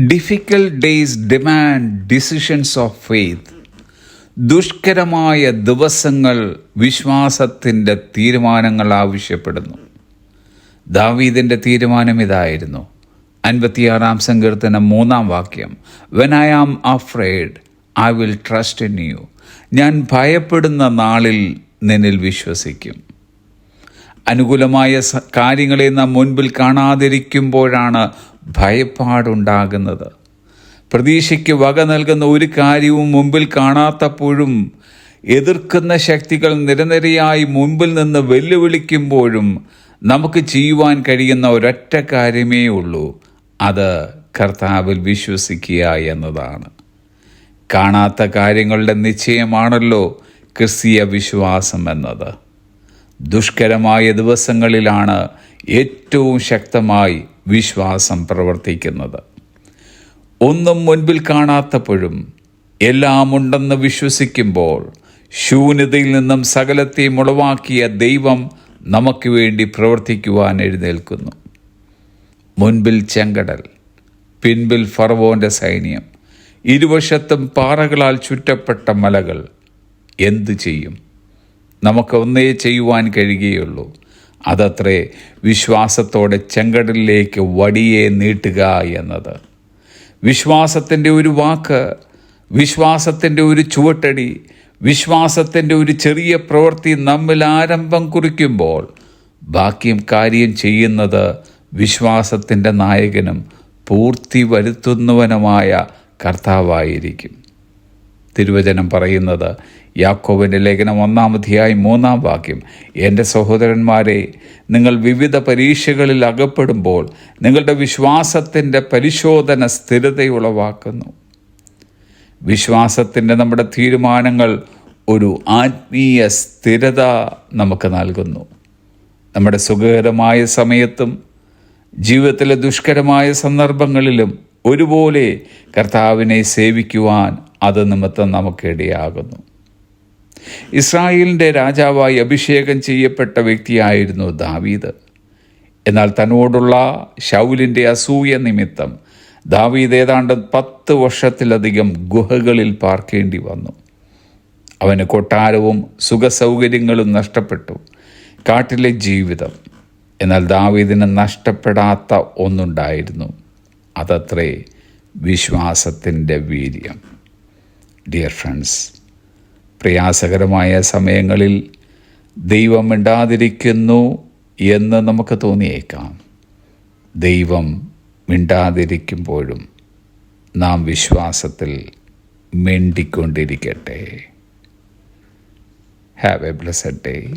Difficult days demand decisions of faith ദുഷ്കരമായ ദിവസങ്ങൾ വിശ്വാസത്തിന്റെ തീരുമാനങ്ങൾ ആവശ്യപ്പെടുന്നു. ദാവീദിന്റെ തീരുമാനം ഇതായിരുന്നു. അൻപത്തിയാറാം സങ്കീർത്തനം മൂന്നാം വാക്യം. When I am afraid I will trust in you ഞാൻ ഭയപ്പെടുന്ന നാളിൽ നിന്നിൽ വിശ്വസിക്കും. അനുകൂലമായ കാര്യങ്ങളെ നാം മുൻപിൽ കാണാതിരിക്കുമ്പോഴാണ് ഭയപ്പാടുണ്ടാകുന്നത്. പ്രതീക്ഷയ്ക്ക് വക നൽകുന്ന ഒരു കാര്യവും മുമ്പിൽ കാണാത്തപ്പോഴും എതിർക്കുന്ന ശക്തികൾ നിരനിരയായി മുമ്പിൽ നിന്ന് വെല്ലുവിളിക്കുമ്പോഴും നമുക്ക് ചെയ്യുവാൻ കഴിയുന്ന ഒരൊറ്റ കാര്യമേ ഉള്ളൂ. അത് കർത്താവിൽ വിശ്വസിക്കുക എന്നതാണ്. കാണാത്ത കാര്യങ്ങളുടെ നിശ്ചയമാണല്ലോ ക്രിസ്തീയ വിശ്വാസം എന്നത്. ദുഷ്കരമായ ദിവസങ്ങളിലാണ് ഏറ്റവും ശക്തമായി വിശ്വാസം പ്രവർത്തിക്കുന്നത്. ഒന്നും മുൻപിൽ കാണാത്തപ്പോഴും എല്ലാം ഉണ്ടെന്ന് വിശ്വസിക്കുമ്പോൾ ശൂന്യതയിൽ നിന്നും സകലത്തെയും ഉളവാക്കിയ ദൈവം നമുക്ക് വേണ്ടി പ്രവർത്തിക്കുവാൻ എഴുന്നേൽക്കുന്നു. മുൻപിൽ ചെങ്കടൽ പിൻപിൽ ഫർവോന്റെ സൈന്യം ഇരുവശത്തും പാറകളാൽ ചുറ്റപ്പെട്ട മലകൾ എന്തു ചെയ്യും? നമുക്ക് ഒന്നേ ചെയ്യുവാൻ കഴിയുകയുള്ളൂ. അതത്രേ വിശ്വാസത്തോടെ ചെങ്കടലിലേക്ക് വടിയെ നീട്ടുക എന്നത്. വിശ്വാസത്തിന്റെ ഒരു വാക്ക് വിശ്വാസത്തിന്റെ ഒരു ചുവട്ടടി വിശ്വാസത്തിന്റെ ഒരു ചെറിയ പ്രവൃത്തി നമ്മിൽ ആരംഭം കുറിക്കുമ്പോൾ ബാക്കിയും കാര്യം ചെയ്യുന്നത് വിശ്വാസത്തിന്റെ നായകനും പൂർത്തി വരുത്തുന്നവനുമായ കർത്താവായിരിക്കും. തിരുവചനം പറയുന്നത്. യാക്കോവിന്റെ ലേഖനം ഒന്നാമധ്യായി മൂന്നാം വാക്യം. എന്റെ സഹോദരന്മാരെ നിങ്ങൾ വിവിധ പരീക്ഷകളിൽ അകപ്പെടുമ്പോൾ നിങ്ങളുടെ വിശ്വാസത്തിന്റെ പരിശോധന സ്ഥിരതയുളവാക്കുന്നു. വിശ്വാസത്തിന്റെ നമ്മുടെ തീരുമാനങ്ങൾ ഒരു ആത്മീയ സ്ഥിരത നമുക്ക് നൽകുന്നു. നമ്മുടെ സുഖകരമായ സമയത്തും ജീവിതത്തിലെ ദുഷ്കരമായ സന്ദർഭങ്ങളിലും ഒരുപോലെ കർത്താവിനെ സേവിക്കുവാൻ അത് നിമിത്തം നമുക്കിടയാകുന്നു. ഇസ്രായേലിന്റെ രാജാവായി അഭിഷേകം ചെയ്യപ്പെട്ട വ്യക്തിയായിരുന്നു ദാവീദ്. എന്നാൽ തന്നോടുള്ള ശൗലിന്റെ അസൂയ നിമിത്തം ദാവീദ് ഏതാണ്ട് പത്ത് വർഷത്തിലധികം ഗുഹകളിൽ പാർക്കേണ്ടി വന്നു. അവന് കൊട്ടാരവും സുഖസൗകര്യങ്ങളും നഷ്ടപ്പെട്ടു. കാട്ടിലെ ജീവിതം. എന്നാൽ ദാവീദിന് നഷ്ടപ്പെടാത്ത ഒന്നുണ്ടായിരുന്നു. അതത്രേ വിശ്വാസത്തിന്റെ വീര്യം. ഡിയർ ഫ്രണ്ട്സ് പ്രയാസകരമായ സമയങ്ങളിൽ ദൈവം മിണ്ടാതിരിക്കുന്നു എന്ന് നമുക്ക് തോന്നിയേക്കാം. ദൈവം മിണ്ടാതിരിക്കുമ്പോഴും നാം വിശ്വാസത്തിൽ മിണ്ടിക്കൊണ്ടിരിക്കട്ടെ. Have a blessed day